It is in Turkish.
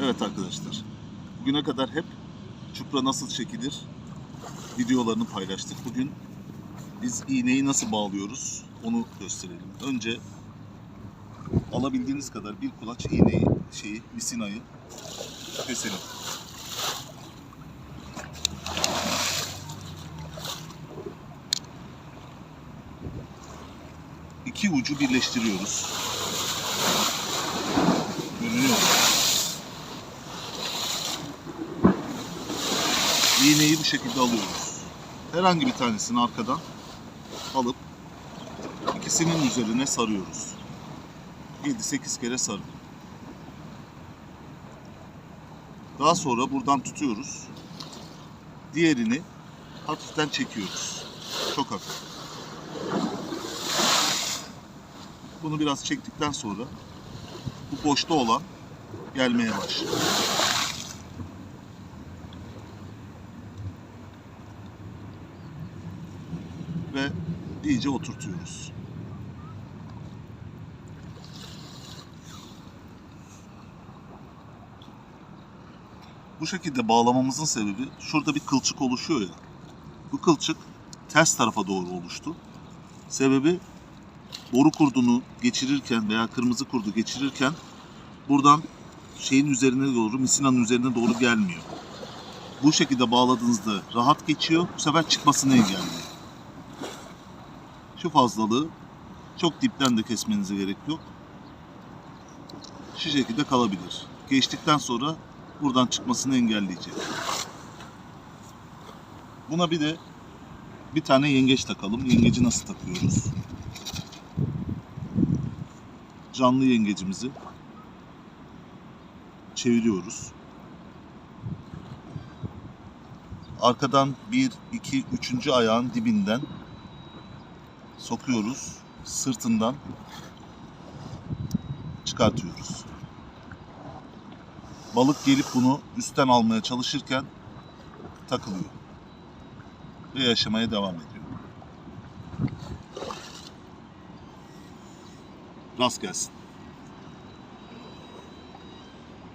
Evet arkadaşlar. Bugüne kadar hep çupra nasıl çekilir videolarını paylaştık. Bugün biz iğneyi nasıl bağlıyoruz onu gösterelim. Önce alabildiğiniz kadar bir kulaç iğneyi, şeyi, misinayı keselim. İki ucu birleştiriyoruz. İğneyi bu şekilde alıyoruz. Herhangi bir tanesini arkadan alıp ikisinin üzerine sarıyoruz. 7-8 kere sarın. Daha sonra buradan tutuyoruz. Diğerini hafiften çekiyoruz. Çok hafif. Bunu biraz çektikten sonra bu boşta olan gelmeye başlıyor. Ve iyice oturtuyoruz. Bu şekilde bağlamamızın sebebi şurada bir kılçık oluşuyor ya. Bu kılçık ters tarafa doğru oluştu. Sebebi boru kurdunu geçirirken veya kırmızı kurdu geçirirken buradan şeyin üzerine doğru, misinanın üzerine doğru gelmiyor. Bu şekilde bağladığınızda rahat geçiyor. Bu sefer çıkmasını engelliyor. Şu fazlalığı çok dipten de kesmenize gerek yok. Şu şekilde kalabilir. Geçtikten sonra buradan çıkmasını engelleyecek. Buna bir de bir tane yengeç takalım. Yengeci nasıl takıyoruz? Canlı yengecimizi çeviriyoruz. Arkadan bir, iki, üçüncü ayağın dibinden sokuyoruz. Sırtından çıkartıyoruz. Balık gelip bunu üstten almaya çalışırken takılıyor. Ve yaşamaya devam ediyor. Rast gelsin.